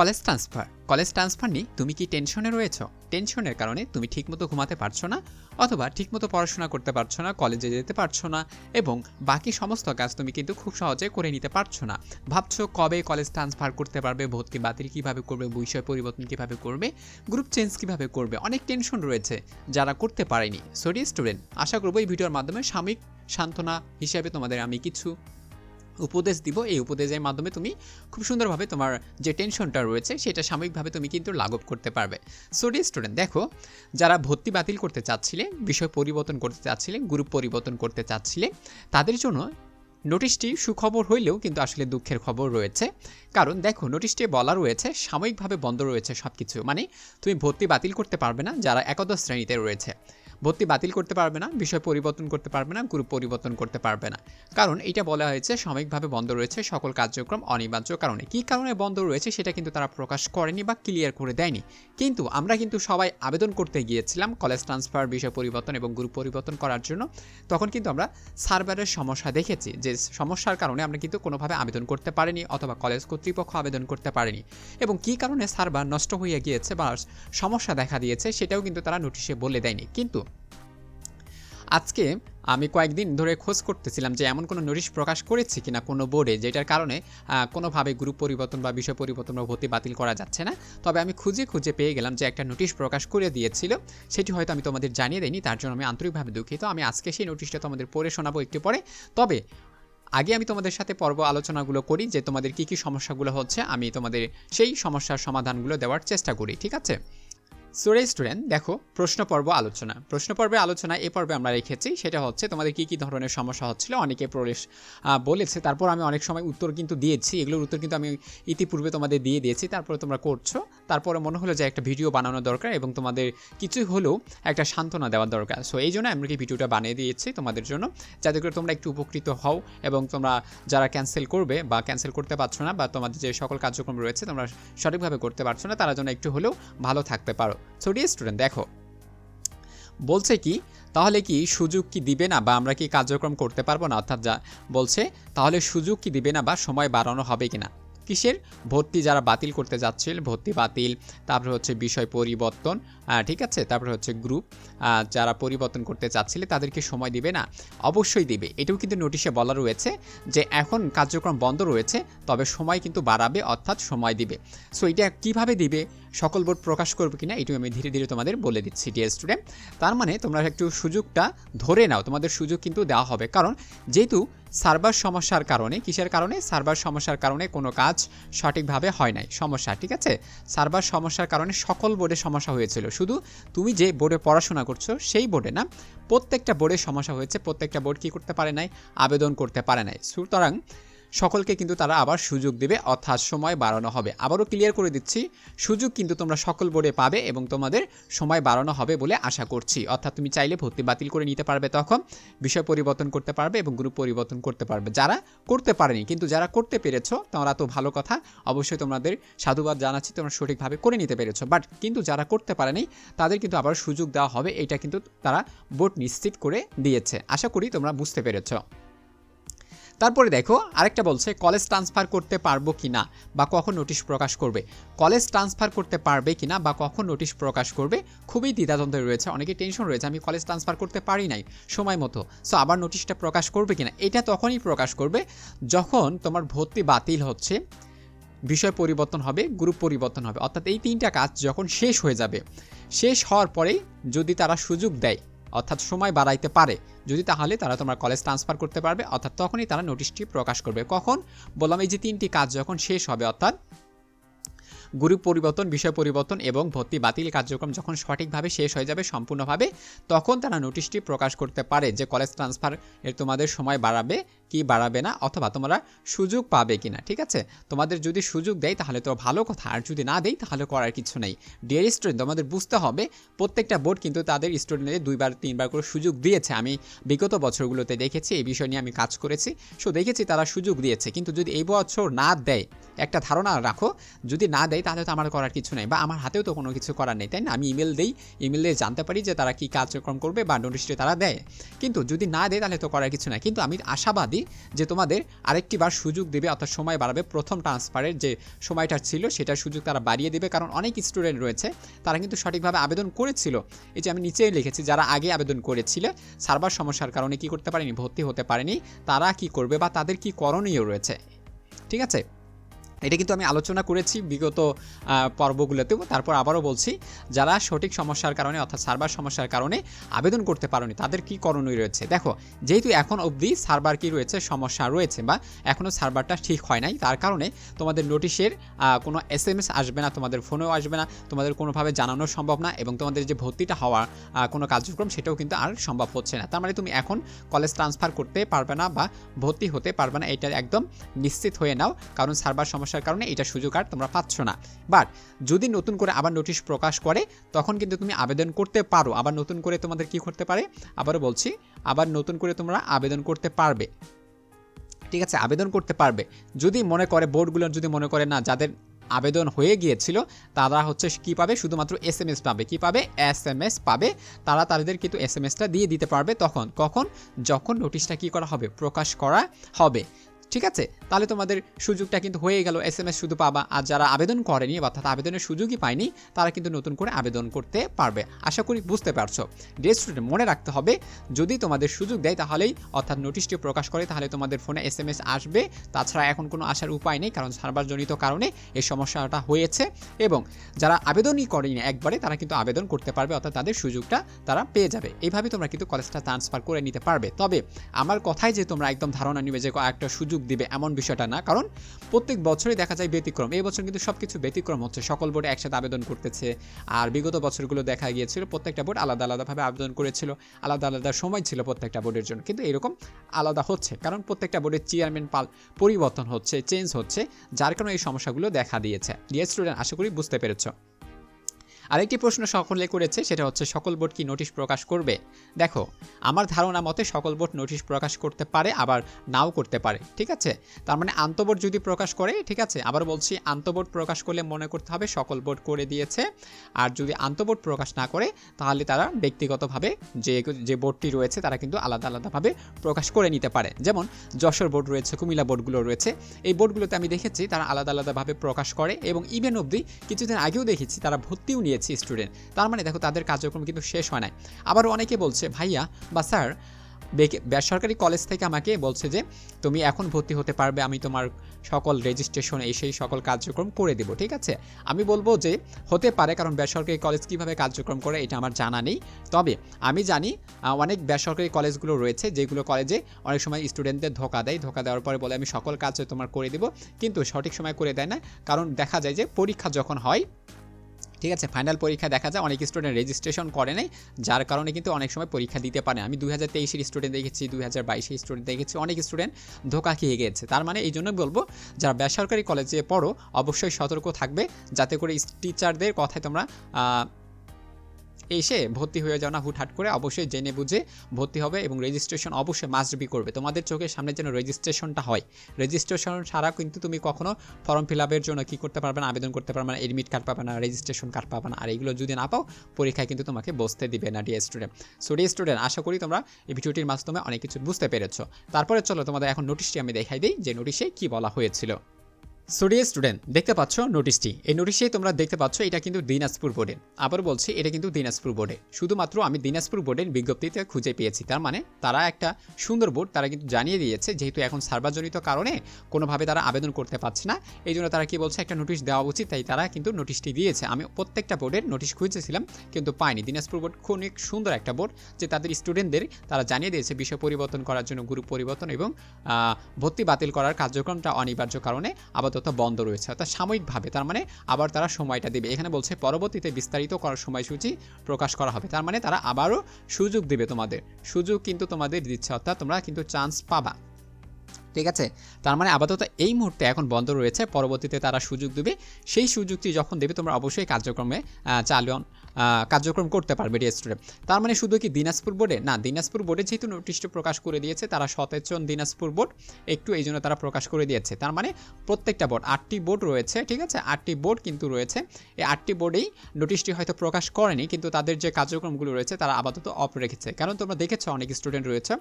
College transfer college transfer নিয়ে তুমি কি টেনশনে রয়েছো? টেনশনের কারণে তুমি ঠিকমতো ঘুমাতে পারছ না, অথবা ঠিকমতো পড়াশোনা করতে পারছ না, কলেজে যেতে পারছ না, এবং বাকি সমস্ত কাজ তুমি কিন্তু খুব সহজে করে নিতে পারছ না। ভাবছ কবে কলেজ ট্রান্সফার করতে পারবে, ভর্তি বাতিল কীভাবে করবে, বিষয় পরিবর্তন কীভাবে করবে গ্রুপ চেঞ্জ কীভাবে করবে, অনেক টেনশন রয়েছে, যারা করতে পারেনি। সরি স্টুডেন্ট আশা করব এই ভিডিওর মাধ্যমে সাময়িক সান্ত্বনা হিসাবে তোমাদের আমি কিছু উপদেশ দিব। এই উপদেশের মাধ্যমে তুমি খুব সুন্দরভাবে তোমার যে টেনশনটা রয়েছে, সেটা সাময়িকভাবে তুমি কিন্তু লাঘব করতে পারবে। সরি স্টুডেন্ট দেখো, যারা ভর্তি বাতিল করতে চাচ্ছিলে, বিষয় পরিবর্তন করতে চাচ্ছিলে গ্রুপ পরিবর্তন করতে চাচ্ছিলে, তাদের জন্য নোটিশটি সুখবর হইলেও কিন্তু আসলে দুঃখের খবর রয়েছে। কারণ দেখো নোটিশটি বলা রয়েছে, সাময়িকভাবে বন্ধ রয়েছে সব কিছু মানে তুমি ভর্তি বাতিল করতে পারবে না যারা একাদশ শ্রেণীতে রয়েছে। ভর্তি বাতিল করতে পারবে না, বিষয় পরিবর্তন করতে পারবে না গ্রুপ পরিবর্তন করতে পারবে না। কারণ এটা বলা হয়েছে সাময়িকভাবে বন্ধ রয়েছে সকল কার্যক্রম অনিবার্য কারণে। কী কারণে বন্ধ রয়েছে সেটা কিন্তু তারা প্রকাশ করেনি বা ক্লিয়ার করে দেয়নি। কিন্তু আমরা কিন্তু সবাই আবেদন করতে গিয়েছিলাম কলেজ ট্রান্সফার বিষয় পরিবর্তন এবং গ্রুপ পরিবর্তন করার জন্য। তখন কিন্তু আমরা সার্ভারের সমস্যা দেখেছি যে সমস্যার কারণে আমরা কিন্তু কোনোভাবে আবেদন করতে পারিনি অথবা কলেজ কর্তৃপক্ষ আবেদন করতে পারেনি। এবং কী কারণে সার্ভার নষ্ট হয়ে গিয়েছে বা সমস্যা দেখা দিয়েছে সেটাও কিন্তু তারা নোটিশে বলে দেয়নি। কিন্তু আজকে আমি কয়েকদিন ধরে খোঁজ করতেছিলাম যে এমন কোনো নোটিশ প্রকাশ করেছে কিনা কোনো বোর্ডে যেটার কারণে কোনোভাবে গ্রুপ পরিবর্তন বা বিষয় পরিবর্তন বা ভর্তি বাতিল করা যাচ্ছে না। তবে আমি খুঁজে খুঁজে পেয়ে গেলাম যে একটা নোটিশ প্রকাশ করে দিয়েছিল, সেটি হয়তো আমি তোমাদের জানিয়ে দিইনি, তার জন্য আমি আন্তরিকভাবে দুঃখিত। আমি আজকে সেই নোটিশটা তোমাদের পড়ে শোনাবো একটু পরে। তবে আগে আমি তোমাদের সাথে পর্ব আলোচনাগুলো করি যে তোমাদের কী কী সমস্যাগুলো হচ্ছে, আমি তোমাদের সেই সমস্যার সমাধানগুলো দেওয়ার চেষ্টা করি, ঠিক আছে? সোরে স্টুডেন্ট দেখো প্রশ্ন পর্ব আলোচনা। প্রশ্ন পর্বে আলোচনা এ পর্বে আমরা রেখেছি, সেটা হচ্ছে তোমাদের কী কী ধরনের সমস্যা হচ্ছিল, অনেকে প্রবেশ বলেছে। তারপর আমি অনেক সময় উত্তর কিন্তু দিয়েছি, এগুলোর উত্তর কিন্তু আমি ইতিপূর্বে তোমাদের দিয়ে দিয়েছি, তারপরে তোমরা করছ। তারপরে মনে হলো যে একটা ভিডিও বানানো দরকার এবং তোমাদের কিছু হলেও একটা সান্ত্বনা দেওয়া দরকার। সো এই জন্য আমরা কি ভিডিওটা বানিয়ে দিয়েছি তোমাদের জন্য, যাতে করে তোমরা একটু উপকৃত হও এবং তোমরা যারা ক্যান্সেল করবে বা ক্যান্সেল করতে পারছ না বা তোমাদের যে সকল কার্যক্রম রয়েছে, তোমরা সঠিকভাবে করতে পারছ না, তারা যেন একটু হলেও ভালো থাকতে পারো। সো ডিয়ার স্টুডেন্ট দেখো। বলছে কি, তাহলে কি সুযোগ কি দিবে না বা আমরা কি কার্যক্রম করতে পারব না? অর্থাৎ যা বলছে, তাহলে সুযোগ কি দিবে না বা সময় বাড়ানো হবে কি না কিসের? ভর্তি যারা বাতিল করতে যাচ্ছিল, ভর্তি বাতিল, তারপরে হচ্ছে বিষয় পরিবর্তন ঠিক আছে? তারপরে হচ্ছে গ্রুপ যারা পরিবর্তন করতে চাচ্ছিলে, তাদেরকে সময় দিবে না? অবশ্যই দিবে। এটাও কিন্তু নোটিশে বলা রয়েছে যে এখন কার্যক্রম বন্ধ রয়েছে, তবে সময় কিন্তু বাড়াবে, অর্থাৎ সময় দিবে। সো এটা কীভাবে দিবে? সকল বোর্ড প্রকাশ করবে কিনা এটু আমি ধীরে ধীরে তোমাদের বলে দিচ্ছি ডিয়ার স্টুডেন্ট তার মানে তোমরা একটু সুযোগটা ধরে নাও, তোমাদের সুযোগ কিন্তু দেওয়া হবে। কারণ যেহেতু সার্ভার সমস্যার কারণে, কিসের কারণে? সার্ভার সমস্যার কারণে কোনো কাজ সঠিকভাবে হয় নাই। সমস্যা, ঠিক আছে? সার্ভার সমস্যার কারণে সকল বোর্ডে সমস্যা হয়েছিল। শুধু তুমি যে বোর্ডে পড়াশোনা করছ, সেই বোর্ডে না, প্রত্যেকটা বোর্ডে সমস্যা হয়েছে। প্রত্যেকটা বোর্ড কী করতে পারে নাই? আবেদন করতে পারে নাই। সুতরাং সকলকে কিন্তু তারা আবার সুযোগ দেবে, অর্থাৎ সময় বাড়ানো হবে। আবারও ক্লিয়ার করে দিচ্ছি, সুযোগ কিন্তু তোমরা সকল বোর্ডে পাবে এবং তোমাদের সময় বাড়ানো হবে বলে আশা করছি। অর্থাৎ তুমি চাইলে ভর্তি বাতিল করে নিতে পারবে তখন, বিষয় পরিবর্তন করতে পারবে এবং গ্রুপ পরিবর্তন করতে পারবে। যারা করতে পারেনি, কিন্তু যারা করতে পেরেছ তোমরা তো ভালো কথা, অবশ্যই তোমাদের সাধুবাদ জানাচ্ছি, তোমরা সঠিকভাবে করে নিতে পেরেছ। বাট কিন্তু যারা করতে পারেনি, তাদের কিন্তু আবার সুযোগ দেওয়া হবে, এটা কিন্তু তারা বোর্ড নিশ্চিত করে দিয়েছে। আশা করি তোমরা বুঝতে পেরেছ। তারপরে দেখো, আরেকটা বলছে কলেজ ট্রান্সফার করতে পারব কি না বা কখন নোটিশ প্রকাশ করবে? কলেজ ট্রান্সফার করতে পারবে কি না বা কখন নোটিশ প্রকাশ করবে? খুবই দ্বিধাদ্বন্দ্বে রয়েছে অনেকে টেনশন রয়েছে, আমি কলেজ ট্রান্সফার করতে পারি নাই সময় মতো সো আবার নোটিশটা প্রকাশ করবে কিনা? এটা তখনই প্রকাশ করবে যখন তোমার ভর্তি বাতিল হচ্ছে, বিষয় পরিবর্তন হবে গ্রুপ পরিবর্তন হবে, অর্থাৎ এই তিনটা কাজ যখন শেষ হয়ে যাবে, শেষ হওয়ার পরেই যদি তারা সুযোগ দেয় অর্থাৎ সময় বাড়াইতে পারে। যদি তাহলে তারা তোমার কলেজ ট্রান্সফার করতে পারবে, অর্থাৎ তখনই তারা নোটিশটি প্রকাশ করবে। কখন? বললাম এই যে তিনটি কাজ যখন শেষ হবে, অর্থাৎ গ্রুপ পরিবর্তন, বিষয় পরিবর্তন এবং ভর্তি বাতিল কার্যক্রম যখন সঠিকভাবে শেষ হয়ে যাবে, সম্পূর্ণভাবে, তখন তারা নোটিশটি প্রকাশ করতে পারে যে কলেজ ট্রান্সফার এর তোমাদের সময় বাড়াবে। কি বাড়াবে না অথবা তোমরা সুযোগ পাবে কি না ঠিক আছে? তোমাদের যদি সুযোগ দেয় তাহলে তো ভালো কথা, আর যদি না দেয় তাহলে করার কিছু নেই। ডিয়ার স্টুডেন্ট তোমাদের বুঝতে হবে, প্রত্যেকটা বোর্ড কিন্তু তাদের স্টুডেন্টদের দুইবার, তিনবার করে সুযোগ দিয়েছে। আমি বিগত বছরগুলোতে দেখেছি, এই বিষয় নিয়ে আমি কাজ করেছি। সো দেখেছি তারা সুযোগ দিয়েছে। কিন্তু যদি এই বছর না দেয়, একটা ধারণা রাখো, যদি না দেয় তাহলে তো আমার করার কিছু নেই বা আমার হাতেও তো কোনো কিছু করার নেই, তাই না? আমি ইমেল দিই ইমেল দিয়ে জানতে পারি যে তারা কী কার্যক্রম করবে বা নোটিশটি তারা দেয়। কিন্তু যদি না দেয় তাহলে তো করার কিছু নাই। কিন্তু আমি আশাবাদী যে তোমাদের আরেকটি বার সুযোগ দেবে, অর্থাৎ সময় বাড়াবে। প্রথম ট্রান্সফারের যে সময়টা ছিল, সেটার সুযোগ তারা বাড়িয়ে দেবে, কারণ অনেক স্টুডেন্ট রয়েছে, তারা কিন্তু সঠিকভাবে আবেদন করেছিল। এই যে আমি নিচেই লিখেছি, যারা আগে আবেদন করেছিল, সার্ভার সমস্যার কারণে কি করতে পারেনি, ভর্তি হতে পারেনি, তারা কি করবে বা তাদের কি করণীয় রয়েছে? ঠিক আছে? এটা কিন্তু আমি আলোচনা করেছি বিগত পর্বগুলোতেও। তারপর আবারও বলছি, যারা সঠিক সমস্যার কারণে অর্থাৎ সার্ভার সমস্যার কারণে আবেদন করতে পারোনি, তাদের কি করণীয় রয়েছে? দেখো, যেহেতু এখন অবধি সার্ভার কি রয়েছে, সমস্যা রয়েছে বা এখনও সার্ভারটা ঠিক হয় নাই, তার কারণে তোমাদের নোটিশের কোনো এস এম এস আসবে না, তোমাদের ফোনেও আসবে না, তোমাদের কোনোভাবে জানানো সম্ভব না এবং তোমাদের যে ভর্তিটা হওয়ার কোনো কার্যক্রম সেটাও কিন্তু আর সম্ভব হচ্ছে না। তার মানে তুমি এখন কলেজ ট্রান্সফার করতে পারবে না বা ভর্তি হতে পারবে না, এটা একদম নিশ্চিত হয়ে নাও, কারণ সার্ভার সমস্যার কারণে এটা সুযোগ আর তোমরা পাচ্ছ না। বাট যদি নতুন করে আবার নোটিশ প্রকাশ করে, তখন কিন্তু তুমি আবেদন করতে পারো। আবার নতুন করে তোমাদের কি করতে পারে? আবারও বলছি, আবার নতুন করে তোমরা আবেদন করতে পারবে। ঠিক আছে, আবেদন করতে পারবে। যদি মনে করে বোর্ডগুলো যদি মনে করে না, যাদের আবেদন হয়ে গিয়েছিল, তারা হচ্ছে কি পাবে? শুধুমাত্র এস এম এস পাবে। কি পাবে? এস এম এস পাবে। তারা তাদের কিন্তু এস এম এসটা দিয়ে দিতে পারবে তখন। কখন? যখন নোটিশটা কি করা হবে? প্রকাশ করা হবে। ঠিক আছে? তাহলে তোমাদের সুযোগটা কিন্তু হয়ে গেল। এস এম এস শুধু পাবা। আর যারা আবেদন করেনি, অর্থাৎ আবেদনের সুযোগই পায়নি, তারা কিন্তু নতুন করে আবেদন করতে পারবে। আশা করি বুঝতে পারছ। ডিয়ার স্টুডেন্ট মনে রাখতে হবে, যদি তোমাদের সুযোগ দেয় তাহলেই, অর্থাৎ নোটিশটি প্রকাশ করে, তাহলে তোমাদের ফোনে এস এম এস আসবে। তাছাড়া এখন কোনো আসার উপায় নেই, কারণ সার্ভারজনিত কারণে এই সমস্যাটা হয়েছে। এবং যারা আবেদনই করেনি একবারে, তারা কিন্তু আবেদন করতে পারবে, অর্থাৎ তাদের সুযোগটা তারা পেয়ে যাবে। এইভাবে তোমরা কিন্তু কলেজটা ট্রান্সফার করে নিতে পারবে। তবে আমার কথাই যে তোমরা একদম ধারণা নিবে যে একটা সুযোগ দিবে এমন বিষয়টা না। কারণ প্রত্যেক বছরই দেখা যায় ব্যতিক্রম। এই বছর কিন্তু সব কিছু ব্যতিক্রম হচ্ছে। সকল বোর্ডে একসাথে আবেদন করতেছে। আর বিগত বছরগুলো দেখা গিয়েছিল, প্রত্যেকটা বোর্ড আলাদা আলাদাভাবে আবেদন করেছিল। আলাদা আলাদা সময় ছিল প্রত্যেকটা বোর্ডের জন্য। কিন্তু এরকম আলাদা হচ্ছে। কারণ প্রত্যেকটা বোর্ডের চেয়ারম্যান পাল পরিবর্তন হচ্ছে চেঞ্জ হচ্ছে, যার কারণে এই সমস্যাগুলো দেখা দিয়েছে। ডিয়ার স্টুডেন্ট আশা করি বুঝতে পেরেছ। আরেকটি প্রশ্ন সকলে করেছে, সেটা হচ্ছে, সকল বোর্ড কি নোটিশ প্রকাশ করবে? দেখো, আমার ধারণা মতে সকল বোর্ড নোটিশ প্রকাশ করতে পারে, আবার নাও করতে পারে, ঠিক আছে? তার মানে আন্তবোর্ড যদি প্রকাশ করে, ঠিক আছে? আবার বলছি আন্তবোর্ড প্রকাশ করলে মনে করতে হবে সকল বোর্ড করে দিয়েছে, আর যদি আন্তবোর্ড প্রকাশ না করে, তাহলে তারা ব্যক্তিগতভাবে যে যে বোর্ডটি রয়েছে, তারা কিন্তু আলাদা আলাদাভাবে প্রকাশ করে নিতে পারে। যেমন, যশোর বোর্ড রয়েছে, কুমিল্লা বোর্ডগুলো রয়েছে, এই বোর্ডগুলোতে আমি দেখেছি, তারা আলাদা আলাদাভাবে প্রকাশ করে, এবং ইভেন অবধি কিছুদিন আগেও দেখেছি, তারা ভর্তিও নিয়েছে। স্টুডেন্ট তার মানে দেখো তাদের কার্যক্রম কিন্তু শেষ হয় নাই। আবার অনেকে বলছে, ভাইয়া, বা স্যার বেসরকারি কলেজ থেকে আমাকে বলছে যে, তুমি এখন ভর্তি হতে পারবে, আমি তোমার সকল রেজিস্ট্রেশন এই সেই সকল কার্যক্রম করে দেবো, ঠিক আছে? আমি বলব যে, হতে পারে, কারণ বেসরকারি কলেজ কীভাবে কার্যক্রম করে, এটা আমার জানা নেই। তবে আমি জানি অনেক বেসরকারি কলেজগুলো রয়েছে, যেগুলো কলেজে অনেক সময় স্টুডেন্টদের ধোকা দেয়। ধোকা দেওয়ার পরে বলে, আমি সকল কাজ তোমার করে দেবো। কিন্তু সঠিক সময় করে দেয় না। কারণ দেখা যায় যে, পরীক্ষা যখন হয় ঠিক আছে ফাইনাল পরীক্ষা দেখা যায়, অনেক স্টুডেন্ট রেজিস্ট্রেশন করে নেই, যার কারণে কিন্তু অনেক সময় পরীক্ষা দিতে পারে আমি দুই হাজার তেইশের স্টুডেন্ট দেখেছি, দুই হাজার বাইশের স্টুডেন্ট দেখেছি, অনেক স্টুডেন্ট ধোকা খেয়ে গেছে তার মানে এই জন্য বলব, যারা বেসরকারি কলেজে পড়ো, অবশ্যই সতর্ক থাকবে, যাতে করে টিচারদের কথায় তোমরা এসে ভর্তি হয়ে যাও না হুটহাট করে। অবশ্যই জেনে বুঝে ভর্তি হবে এবং রেজিস্ট্রেশন অবশ্যই মাস্ট বি করবে। তোমাদের চোখের সামনে যেন রেজিস্ট্রেশনটা হয়। রেজিস্ট্রেশন ছাড়া কিন্তু তুমি কখনো ফর্ম ফিল আপের জন্য কি করতে পারবে না, আবেদন করতে পারবে না এডমিট কার্ড পাবে না রেজিস্ট্রেশন কার্ড পাবে না। আর এগুলো যদি না পাও, পরীক্ষায় কিন্তু তোমাকে বসতে দিবে না DA student so DA student আশা করি তোমরা এই ভিডিওটির মাধ্যমে অনেক কিছু বুঝতে পেরেছ। তারপরে চলো তোমাদের এখন নোটিশটি আমি দেখাই দিই, যে নোটিশে কি বলা হয়েছিল। সোডিয়া স্টুডেন্ট দেখতে পাচ্ছ নোটিশটি এই নোটিশে তোমরা দেখতে পাচ্ছ এটা কিন্তু দিনাজপুর বোর্ডের। আবার বলছি, এটা কিন্তু দিনাজপুর বোর্ডে শুধুমাত্র আমি দিনাজপুর বোর্ডের বিজ্ঞপ্তিতে খুঁজে পেয়েছি। তার মানে তারা একটা সুন্দর বোর্ড তারা কিন্তু জানিয়ে দিয়েছে, যেহেতু এখন সার্ভারজনিত কারণে কোনোভাবে তারা আবেদন করতে পারছে না। এই জন্য তারা কি বলছে, একটা নোটিশ দেওয়া উচিত, তাই তারা কিন্তু নোটিশটি দিয়েছে। আমি প্রত্যেকটা বোর্ডের নোটিশ খুঁজেছিলাম, কিন্তু পাইনি। দিনাজপুর বোর্ড খুব অনেক সুন্দর একটা বোর্ড, যে তাদের স্টুডেন্টদের তারা জানিয়ে দিয়েছে বিষয় পরিবর্তন করার জন্য গ্রুপ পরিবর্তন এবং ভর্তি বাতিল করার কার্যক্রমটা অনিবার্য কারণে আপাতত বন্ধ রয়েছে, অর্থাৎ সাময়িকভাবে। তার মানে আবার তারা সময়টা দেবে। এখানে বলছে, পরবর্তীতে বিস্তারিত করার সময়সূচি প্রকাশ করা হবে। তার মানে তারা আবারও সুযোগ দেবে তোমাদের। সুযোগ কিন্তু তোমাদের দিচ্ছে, অর্থাৎ তোমরা কিন্তু চান্স পাবা। ঠিক আছে? তার মানে আপাতত এই মুহূর্তে এখন বন্ধ রয়েছে। পরবর্তীতে তারা সুযোগ দেবে। সেই সুযোগটি যখন দেবে, তোমরা অবশ্যই কার্যক্রমে চালন কার্যক্রম করতে পারবে স্টুডেন্ট তার মানে শুধু কি দিনাজপুর বোর্ডে? না, দিনাজপুর বোর্ডে যেহেতু নোটিশটি প্রকাশ করে দিয়েছে, তারা সতেজন দিনাজপুর বোর্ড একটু এই জন্য তারা প্রকাশ করে দিয়েছে। তার মানে প্রত্যেকটা বোর্ড, আটটি বোর্ড রয়েছে, ঠিক আছে? আটটি বোর্ড কিন্তু রয়েছে। এই আটটি বোর্ডেই নোটিশটি হয়তো প্রকাশ করেনি, কিন্তু তাদের যে কার্যক্রমগুলো রয়েছে, তারা আপাতত অফ রেখেছে। কারণ তোমরা দেখেছ, অনেক স্টুডেন্ট রয়েছে,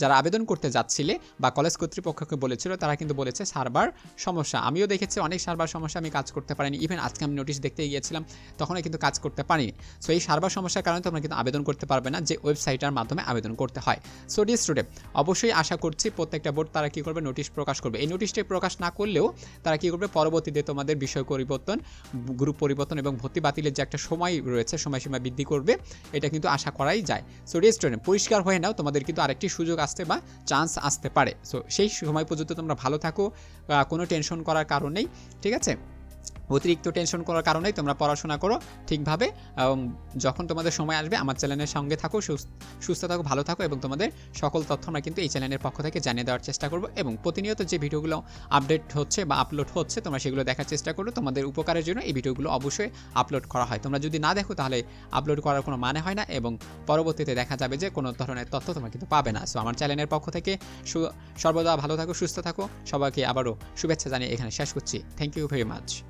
যারা আবেদন করতে যাচ্ছিলে বা কলেজ কর্তৃপক্ষকে বলেছিল, তারা কিন্তু বলেছে, সার্ভার সমস্যা। আমিও দেখেছি, অনেক সার্ভার সমস্যা আমি কাজ করতে পারিনি। ইভেন আজকে আমি নোটিশ দেখতে গিয়েছিলাম, তখনও কিন্তু কাজ করতে পারিনি। সো এই সার্ভার সমস্যার কারণে তোমরা কিন্তু আবেদন করতে পারবে না যে ওয়েবসাইটের মাধ্যমে আবেদন করতে হয়। সো ডি স্টুডেন্ট অবশ্যই আশা করছি প্রত্যেকটা বোর্ড তারা কী করবে? নোটিশ প্রকাশ করবে। এই নোটিশটি প্রকাশ না করলেও তারা কী করবে? পরবর্তীতে তোমাদের বিষয় পরিবর্তন, গ্রুপ পরিবর্তন এবং ভর্তি বাতিলের যে একটা সময় রয়েছে, সময়সীমা বৃদ্ধি করবে, এটা কিন্তু আশা করাই যায়। সো ডি স্টুডেন্ট পরিষ্কার হয়ে নাও, তোমাদের কিন্তু আরেকটি সুযোগ আসতে বা চান্স আসতে পারে। সো সেই সময় পর্যন্ত তোমরা ভালো থাকো কোনো টেনশন করার কারণ নেই, ঠিক আছে? অতিরিক্ত টেনশন করার কারণেই তোমরা পড়াশোনা করো ঠিকভাবে এবং যখন তোমাদের সময় আসবে আমার চ্যানেলের সঙ্গে থাকো, সুস- সুস্থ থাকো, ভালো থাকো এবং তোমাদের সকল তথ্য আমরা কিন্তু এই চ্যানেলের পক্ষ থেকে জানিয়ে দেওয়ার চেষ্টা করব এবং প্রতিনিয়ত যে ভিডিওগুলো আপডেট হচ্ছে বা আপলোড হচ্ছে তোমরা সেগুলো দেখার চেষ্টা করো। তোমাদের উপকারের জন্য এই ভিডিওগুলো অবশ্যই আপলোড করা হয়। তোমরা যদি না দেখো তাহলে আপলোড করার কোনো মানে হয় না এবং পরবর্তীতে দেখা যাবে যে কোনো ধরনের তথ্য তোমরা কিন্তু পাবে না। সো আমার চ্যানেলের পক্ষ থেকে সর্বদা ভালো থাকো, সুস্থ থাকো। সবাইকে আবারও শুভেচ্ছা জানিয়ে এখানে শেষ করছি। Thank you very much